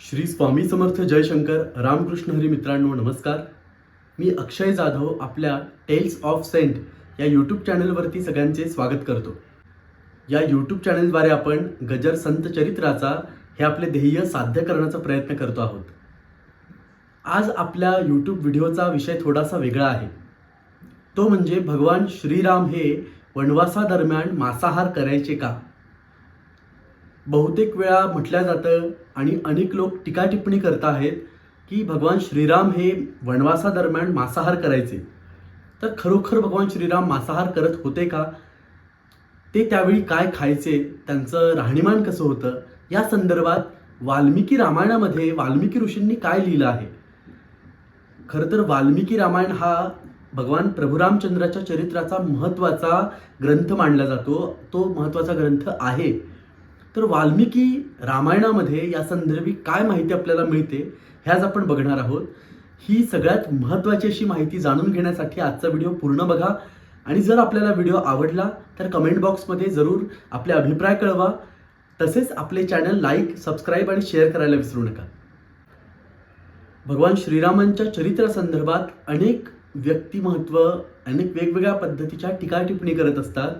श्री स्वामी समर्थ जयशंकर रामकृष्ण हरी मित्रांनो नमस्कार. मी अक्षय जाधव आपल्या टेल्स ऑफ सेंट या यूट्यूब चॅनलवरती सगळ्यांचे स्वागत करतो. या यूट्यूब चॅनलद्वारे आपण गजर संत चरित्राचा हे आपले ध्येय साध्य करण्याचा प्रयत्न करतो आहोत. आज आपल्या यूट्यूब व्हिडिओचा विषय थोडासा वेगळा आहे. तो म्हणजे भगवान श्रीराम हे वनवासादरम्यान मांसाहार करायचे का? बहुतेक वेळा म्हटलं जातं आणि अनेक लोक टीका टिप्पणी करत आहेत की भगवान श्रीराम हे वनवासादरम्यान मांसाहार करायचे. तर खरोखर भगवान श्रीराम मांसाहार करत होते का? ते त्यावेळी काय खायचे? त्यांचं राहणीमान कसं होतं? या संदर्भात वाल्मिकी रामायणामध्ये वाल्मिकी ऋषींनी काय लिहिलं आहे? खरं तर वाल्मिकी रामायण हा भगवान प्रभुरामचंद्राच्या चरित्राचा महत्त्वाचा ग्रंथ मानला जातो. तो महत्त्वाचा ग्रंथ आहे. तर वाल्मिकी रामायणामध्ये या संदर्भी काय माहिती आपल्याला मिळते हे आज आपण बघणार आहोत. ही सगळ्यात महत्त्वाची अशी माहिती जाणून घेण्यासाठी आजचा व्हिडिओ पूर्ण बघा. आणि जर आपल्याला व्हिडिओ आवडला तर कमेंट बॉक्समध्ये जरूर आपले अभिप्राय कळवा. तसेच आपले चॅनल लाईक सबस्क्राईब आणि शेअर करायला विसरू नका. भगवान श्रीरामांच्या चरित्रासंदर्भात अनेक व्यक्तिमहत्व अनेक वेगवेगळ्या पद्धतीच्या टीका टिप्पणी करत असतात.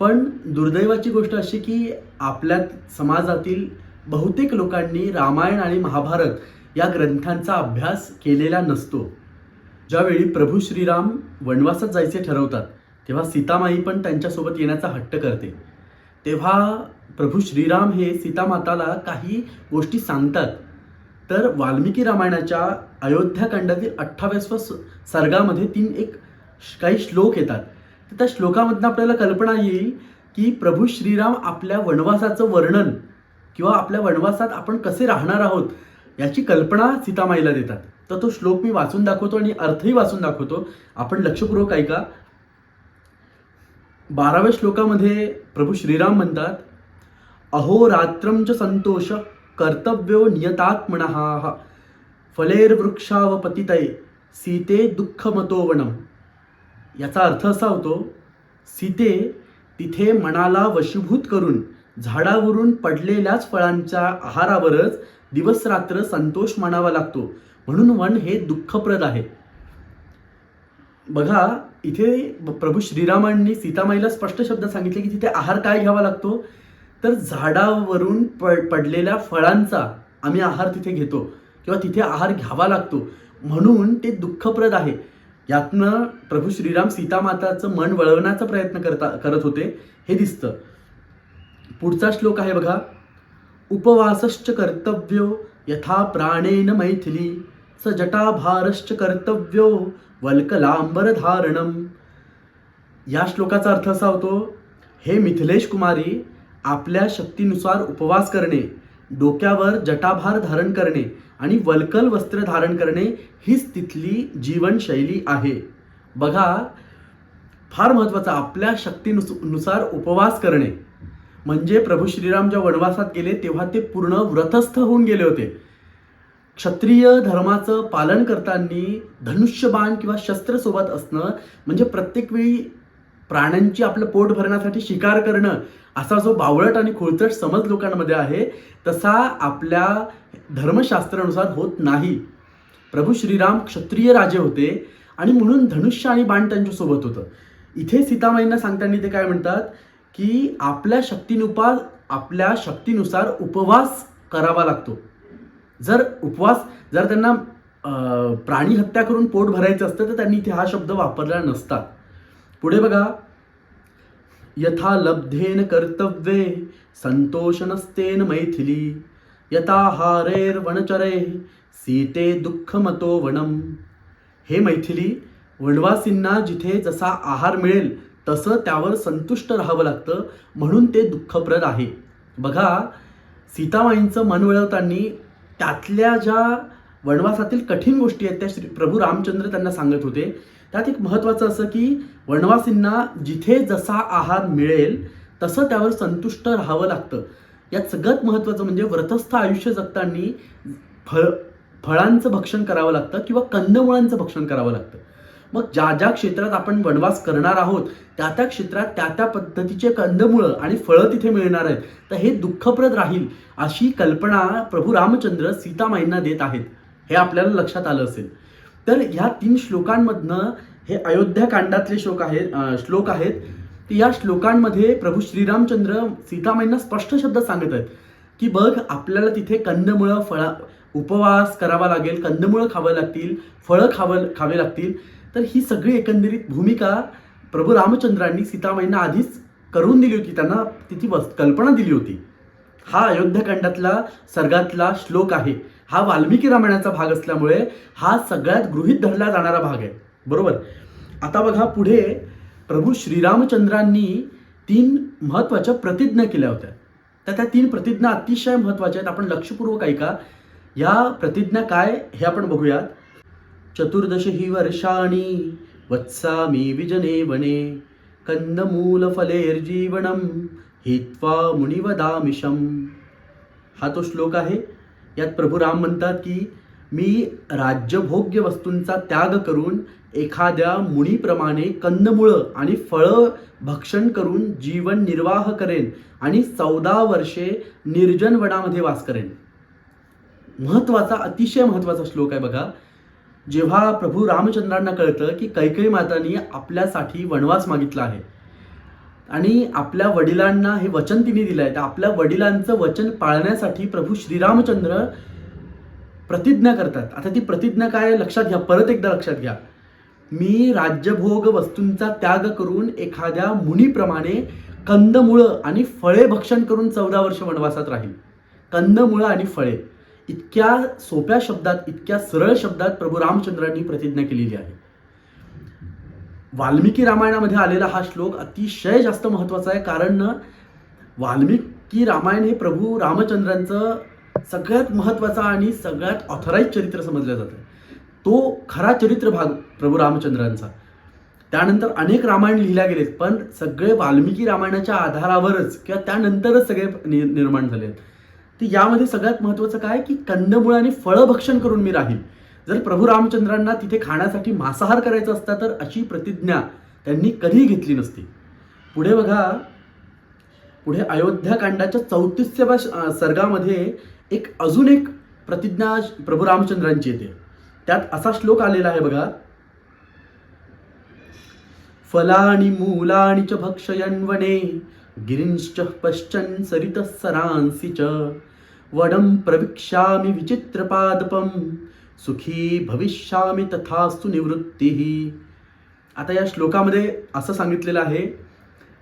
पण दुर्दैवाची गोष्ट अशी की आपल्या समाजातील बहुतेक लोकांनी रामायण आणि महाभारत या ग्रंथांचा अभ्यास केलेला नसतो. ज्यावेळी प्रभू श्रीराम वनवासात जायचे ठरवतात तेव्हा सीतामाई पण त्यांच्यासोबत येण्याचा हट्ट करते. तेव्हा प्रभू श्रीराम हे सीतामाताला काही गोष्टी सांगतात. तर वाल्मिकी रामायणाच्या अयोध्याकांडातील अठ्ठावीसव्या स- सर्गामध्ये तीन एक काही श्लोक येतात. तर त्या श्लोकामधनं आपल्याला कल्पना येईल की प्रभू श्रीराम आपल्या वनवासाचं वर्णन किंवा आपल्या वनवासात आपण कसे राहणार आहोत याची कल्पना सीतामाईला देतात. तर तो श्लोक मी वाचून दाखवतो आणि अर्थही वाचून दाखवतो. आपण लक्षपूर्वक ऐका. बाराव्या श्लोकामध्ये प्रभू श्रीराम म्हणतात अहोरात्रं च संतोष कर्तव्यो नियतात्मन फलेर्वृक्षावपतितये सीते दुःखमतोवनम याचा अर्थ असा होतो सीते तिथे मनाला वशीभूत करून झाडावरून पडलेल्याच फळांच्या आहारावरच दिवसरात्र संतोष मानावा लागतो. म्हणून वन हे दुःखप्रद आहे. बघा इथे प्रभू श्रीरामांनी सीतामाईला स्पष्ट शब्द सांगितले की तिथे आहार काय घ्यावा लागतो? तर झाडावरून पड पडलेल्या फळांचा आम्ही आहार तिथे घेतो किंवा तिथे आहार घ्यावा लागतो. म्हणून ते दुःखप्रद आहे. यातनं प्रभू श्रीराम सीतामाताचं मन वळवण्याचा प्रयत्न करता करत होते. हे दिसतं. पुढचा श्लोक आहे बघा. उपवासश्च कर्तव्यो यथा प्राणेन मैथिली स जटाभारश्च कर्तव्यो वल्कलांबरधारणम. या श्लोकाचा अर्थ असा होतो हे मिथिलेश कुमारी आपल्या शक्तीनुसार उपवास करणे डोक्यावर जटाभार धारण करणे आणि वल्कल वस्त्र धारण करणे हीच तिथली जीवनशैली आहे. बघा फार महत्त्वाचं आपल्या शक्तीनुसनुसार उपवास करणे. म्हणजे प्रभू श्रीराम ज्या वनवासात गेले तेव्हा ते पूर्ण व्रतस्थ होऊन गेले होते. क्षत्रिय धर्माचं पालन करताना धनुष्यबाण किंवा शस्त्रसोबत असणं म्हणजे प्रत्येक वेळी प्राण्यांची आपलं पोट भरण्यासाठी शिकार करणं असा जो बावळट आणि खोळचट समज लोकांमध्ये आहे तसा आपल्या धर्मशास्त्रानुसार होत नाही. प्रभू श्रीराम क्षत्रिय राजे होते आणि म्हणून धनुष्य आणि बाण त्यांच्यासोबत होतं. इथे सीतामाईंना सांगताना ते काय म्हणतात की आपल्या शक्तीनुसार आपल्या शक्तीनुसार उपवास करावा लागतो. जर उपवास जर त्यांना प्राणी हत्या करून पोट भरायचं असतं तर त्यांनी इथे हा शब्द वापरला नसता. पुढे बघा. यथा लब्धेन कर्तव्ये संतोषनस्तेन मैथिली यथा हारेर वनचरे सीते दुःखमतो वनम हे मैथिली वनवासींना जिथे जसा आहार मिळेल तसं त्यावर संतुष्ट राहावं लागतं म्हणून ते दुःखप्रद आहे. बघा सीतामाईंचं मन वळवताना त्यातल्या ज्या वनवासातील कठीण गोष्टी आहेत त्या श्री प्रभू रामचंद्र त्यांना सांगत होते त्यात एक महत्त्वाचं असं की वनवासींना जिथे जसा आहार मिळेल तसं त्यावर संतुष्ट राहावं लागतं. यात सगळ्यात महत्त्वाचं म्हणजे व्रतस्थ आयुष्य जगताना फळ फळांचं भक्षण करावं लागतं किंवा कंदमुळांचं भक्षण करावं लागतं. मग ज्या ज्या क्षेत्रात आपण वनवास करणार आहोत त्या त्या क्षेत्रात त्या त्या पद्धतीचे कंदमुळं आणि फळं तिथे मिळणार आहेत तर हे दुःखप्रद राहील अशी कल्पना प्रभू रामचंद्र सीतामाईंना देत आहेत. हे आपल्याला लक्षात आलं असेल. तर ह्या तीन श्लोकांमधनं हे अयोध्या कांडातले श्लोक आहेत श्लोक आहेत. या श्लोकांमध्ये प्रभू श्रीरामचंद्र सीतामाईंना स्पष्ट शब्द सांगत आहेत की बघ आपल्याला तिथे कंदमुळं फळा उपवास करावा लागेल कंदमुळं खावं लागतील फळं खावं खावे लागतील. तर ही सगळी एकंदरीत भूमिका प्रभू रामचंद्रांनी सीतामाईंना आधीच करून दिली होती. त्यांना तिची वस कल्पना दिली होती. हा अयोध्याकांडातला सर्गातला श्लोक आहे. हा वाल्मिकी रामायणाचा भाग असल्यामुळे हा सगळ्यात गृहीत धरला जाणारा भाग आहे. बरोबर? आता बघा पुढे प्रभू श्रीरामचंद्रांनी तीन महत्त्वाच्या प्रतिज्ञा केल्या होत्या. तर त्या तीन प्रतिज्ञा अतिशय महत्त्वाच्या आहेत. आपण लक्षपूर्वक ऐका. या प्रतिज्ञा काय हे आपण बघूयात. चतुर्दश ही वर्षाणी वत्सामी विजने वने कंदमूल फलेर्जीवनम हित्वा मुनिवदामिशम हा तो श्लोक आहे. यात प्रभू राम म्हणतात की मी राज्यभोग्य वस्तूंचा त्याग करून एखाद्या मुळीप्रमाणे कंदमुळं आणि फळं भक्षण करून जीवन निर्वाह करेन आणि चौदा वर्षे निर्जन वनामध्ये वास करेन. महत्त्वाचा अतिशय महत्त्वाचा श्लोक आहे बघा. जेव्हा प्रभू रामचंद्रांना कळतं की कैकई मातांनी आपल्यासाठी वनवास मागितला आहे आणि आपल्या वडिलांना हे वचन तिने दिलं आहे तर आपल्या वडिलांचं वचन पाळण्यासाठी प्रभू श्रीरामचंद्र प्रतिज्ञा करतात. आता ती प्रतिज्ञा काय लक्षात घ्या. परत एकदा लक्षात घ्या. मी राज्यभोग वस्तूंचा त्याग करून एखाद्या मुनीप्रमाणे कंदमुळं आणि फळे भक्षण करून चौदा वर्ष वनवासात राहील. कंदमुळं आणि फळे. इतक्या सोप्या शब्दात इतक्या सरळ शब्दात प्रभू रामचंद्रांनी प्रतिज्ञा केलेली आहे. वाल्मिकी रामायणामध्ये आलेला हा श्लोक अतिशय जास्त महत्त्वाचा आहे. कारण वाल्मिकी रामायण हे प्रभू रामचंद्रांचं सगळ्यात महत्त्वाचा आणि सगळ्यात ऑथराईज चरित्र समजलं जातं. तो खरा चरित्र भाग प्रभू रामचंद्रांचा. त्यानंतर अनेक रामायण लिहिल्या गेलेत पण सगळे वाल्मिकी रामायणाच्या आधारावरच किंवा त्यानंतरच सगळे नि निर्माण झाले आहेत तर यामध्ये सगळ्यात महत्त्वाचं काय? की कंदमुळाने आणि करून मी राहील जर प्रभू रामचंद्रांना तिथे खाण्यासाठी मांसाहार करायचा असता तर अशी प्रतिज्ञा त्यांनी कधीही घेतली नसती. पुढे बघा पुढे अयोध्याकांडाच्या चौतीसव्या सर्गामध्ये एक अजून एक प्रतिज्ञा प्रभू रामचंद्रांची येते. त्यात असा श्लोक आलेला आहे बघा. फलानि मूलानि च भक्षयन्वने गिरींश्च पश्चन पश्चन् सरितः सरांसि च वडं प्रविक्षामि विचित्रपादपं सुखी भविष्यामी तथास्तु निवृत्तीही आता या श्लोकामध्ये असं सांगितलेलं आहे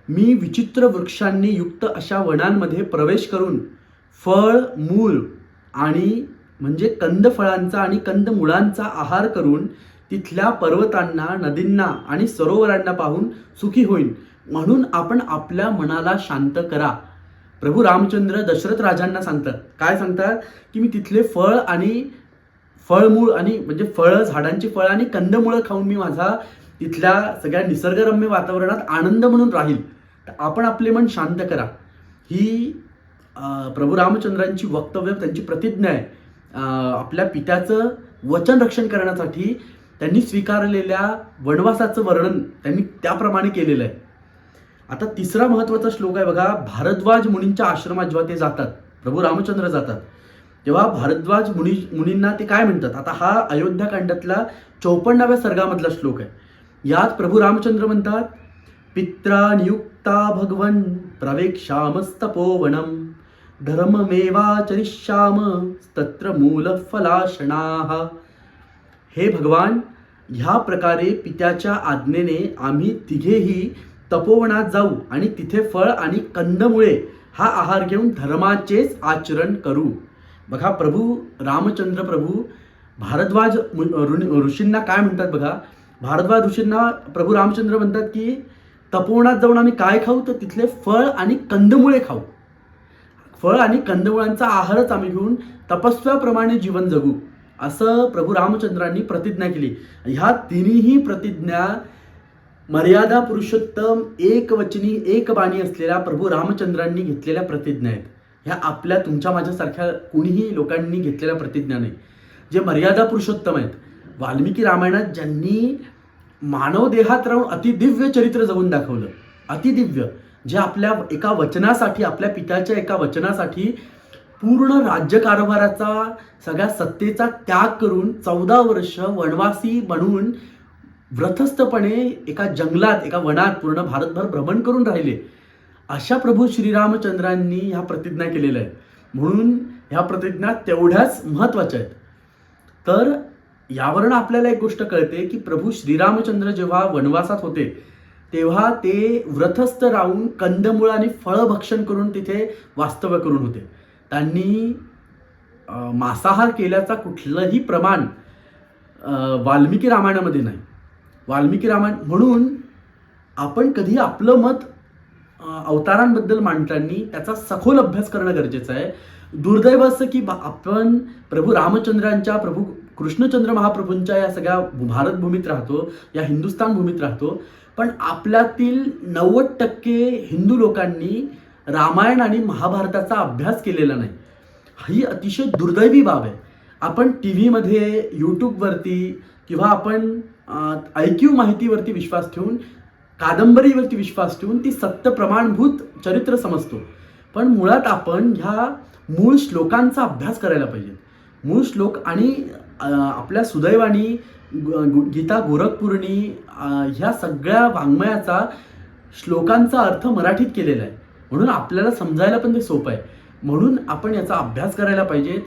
मी विचित्र वृक्षांनी युक्त अशा वनांमध्ये प्रवेश करून फळ मूल आणि म्हणजे कंदफळांचा आणि कंदमुळांचा आहार करून तिथल्या पर्वतांना नदींना आणि सरोवरांना पाहून सुखी होईन. म्हणून आपण आपल्या मनाला शांत करा. प्रभू रामचंद्र दशरथ राजांना सांगतात. काय सांगतात? की मी तिथले फळ आणि फळमूळ आणि म्हणजे फळं झाडांची फळं आणि कंदमुळं खाऊन मी माझा तिथल्या सगळ्या निसर्गरम्य वातावरणात आनंद म्हणून राहील. तर आपण आपले मन शांत करा. ही प्रभू रामचंद्रांची वक्तव्य त्यांची प्रतिज्ञा आहे. आपल्या पित्याचं वचन रक्षण करण्यासाठी त्यांनी स्वीकारलेल्या वनवासाचं वर्णन त्यांनी त्याप्रमाणे केलेलं आहे. आता तिसरा महत्त्वाचा श्लोक आहे बघा भारद्वाज मुनींच्या आश्रमात जेव्हा ते जातात प्रभू रामचंद्र जातात तेव्हा भारद्वाज मुनी मुनींना ते काय म्हणतात? आता हा अयोध्याकांडातला चौपन्नाव्या सर्गामधला श्लोक आहे. यात प्रभू रामचंद्र म्हणतात पित्रा नियुक्ता भगवन प्रवेक्षामस्तपोवनम। धर्ममेवाचरिष्याम तत्र मूल फलाशणाः हे भगवान ह्या प्रकारे पित्याच्या आज्ञेने आम्ही तिघेही तपोवनात जाऊ आणि तिथे फळ आणि कंदमुळे हा आहार घेऊन धर्माचेच आचरण करू. बघा प्रभू रामचंद्र प्रभू भारद्वाज ऋ- ऋषींना काय म्हणतात बघा? भारद्वाज ऋषींना प्रभू रामचंद्र म्हणतात की तपोवनात जाऊन आम्ही काय खाऊ? तर तिथले फळ आणि कंदमुळे खाऊ. फळ आणि कंदमुळांचा आहारच आम्ही घेऊन तपस्व्याप्रमाणे जीवन जगू असं प्रभू रामचंद्रांनी प्रतिज्ञा केली. ह्या तिन्ही प्रतिज्ञा मर्यादा पुरुषोत्तम एक वचनी एक बाणी असलेल्या प्रभू रामचंद्रांनी घेतलेल्या प्रतिज्ञा आहेत. ह्या आपल्या तुमच्या माझ्यासारख्या कुणीही लोकांनी घेतलेल्या प्रतिज्ञा नाही. जे मर्यादा पुरुषोत्तम आहेत. वाल्मिकी रामायणात ज्यांनी मानव देहात राहून अतिदिव्य चरित्र जगून दाखवलं. अतिदिव्य. जे आपल्या एका वचनासाठी आपल्या पित्याच्या एका वचनासाठी पूर्ण राज्यकारभाराचा सगळ्या सत्तेचा त्याग करून चौदा वर्ष वनवासी म्हणून व्रतस्थपणे एका जंगलात एका वनात पूर्ण भारतभर भ्रमण करून राहिले. अशा प्रभू श्रीरामचंद्रांनी ह्या प्रतिज्ञा केलेल्या आहेत. म्हणून ह्या प्रतिज्ञा तेवढ्याच महत्त्वाच्या आहेत. तर यावरून आपल्याला एक गोष्ट कळते की प्रभू श्रीरामचंद्र जेव्हा वनवासात होते तेव्हा ते व्रतस्थ राहून कंदमुळ आणि फळभक्षण करून तिथे वास्तव्य करून होते. त्यांनी मांसाहार केल्याचा कुठलंही प्रमाण वाल्मिकी रामायणामध्ये नाही. वाल्मिकी रामायण म्हणून आपण कधी आपलं मत अवतारांबद्दल मांडताना त्याचा सखोल अभ्यास करणं गरजेचं आहे. दुर्दैव असं की बा- आपण प्रभू रामचंद्रांच्या प्रभू कृष्णचंद्र महाप्रभूंच्या या सगळ्या भारतभूमीत राहतो या हिंदुस्थान भूमीत राहतो. पण आपल्यातील नव्वद टक्के हिंदू लोकांनी रामायण आणि महाभारताचा अभ्यास केलेला नाही. ही अतिशय दुर्दैवी बाब आहे. आपण टी व्हीमध्ये यूट्यूबवरती किंवा आपण ऐक्यू माहितीवरती विश्वास ठेवून कादंबरीवरती विश्वास ठेवून ती सत्य प्रमाणभूत चरित्र समजतो. पण मुळात आपण ह्या मूळ श्लोकांचा अभ्यास करायला पाहिजे मूळ श्लोक आणि आपल्या सुदैवानी गीता गोरखपूर्णी ह्या सगळ्या वाङ्मयाचा श्लोकांचा अर्थ मराठीत केलेला आहे. म्हणून आपल्याला समजायला पण ते सोपं आहे. म्हणून आपण याचा अभ्यास करायला पाहिजेत.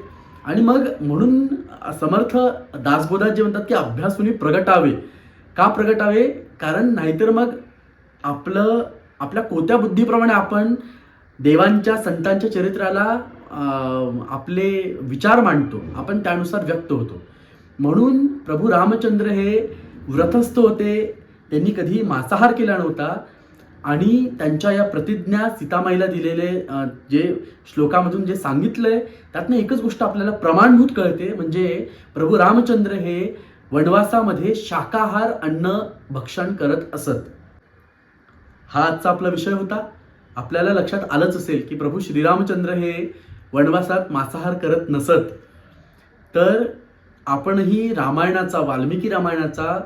आणि मग म्हणून समर्थ दासबोधात जे म्हणतात की अभ्यासुनी प्रगटावे. का प्रगटावे कारण नाहीतर मग आपलं आपल्या कोत्या बुद्धीप्रमाणे आपण देवांच्या संतांच्या चरित्राला आपले विचार मांडतो. आपण त्यानुसार व्यक्त होतो. म्हणून प्रभू रामचंद्र हे व्रतस्थ होते. त्यांनी कधी मांसाहार केला नव्हता. आणि त्यांच्या या प्रतिज्ञा सीतामाईला दिलेले जे श्लोकामधून जे सांगितलं आहे त्यातनं एकच गोष्ट आपल्याला प्रमाणभूत कळते. म्हणजे प्रभू रामचंद्र हे वनवासामध्ये शाकाहार अन्न भक्षण करत असत. हा आजचा आपला विषय होता. आपल्याला लक्षात आलंच असेल की प्रभू श्रीरामचंद्र हे वनवासात मांसाहार करत नसत. तर आपणही रामायणाचा वाल्मिकी रामायणाचा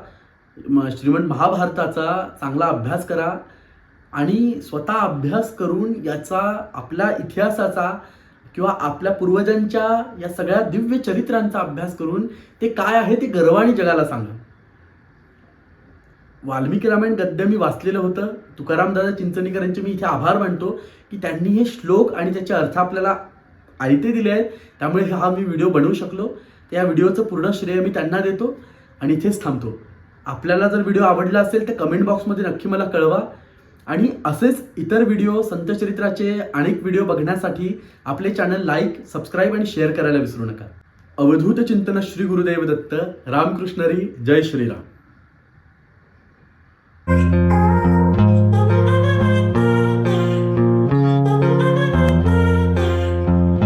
श्रीमंत महाभारताचा चांगला अभ्यास करा आणि स्वतः अभ्यास करून याचा आपल्या इतिहासाचा किंवा आपल्या पूर्वजांच्या या सगळ्या दिव्य चरित्रांचा अभ्यास करून ते काय आहे ते गर्वाने जगाला सांगा. वाल्मिकी रामायण गद्य मी वाचलेलं होतं. तुकारामदादा चिंचणीकर यांचे मी इथे आभार मानतो की त्यांनी हे श्लोक आणि त्याचे अर्थ आपल्याला आयते दिले आहेत. त्यामुळे हा मी व्हिडिओ बनवू शकलो. त्या या व्हिडिओचं पूर्ण श्रेय मी त्यांना देतो आणि इथेच थांबतो. आपल्याला जर व्हिडिओ आवडला असेल तर कमेंट बॉक्समध्ये नक्की मला कळवा. आणि असेच इतर व्हिडिओ संतचरित्राचे अनेक व्हिडिओ बघण्यासाठी आपले चॅनल लाईक सबस्क्राईब आणि शेअर करायला विसरू नका. अवधूत चिंतन श्री गुरुदेव दत्त रामकृष्णरी जय श्रीराम.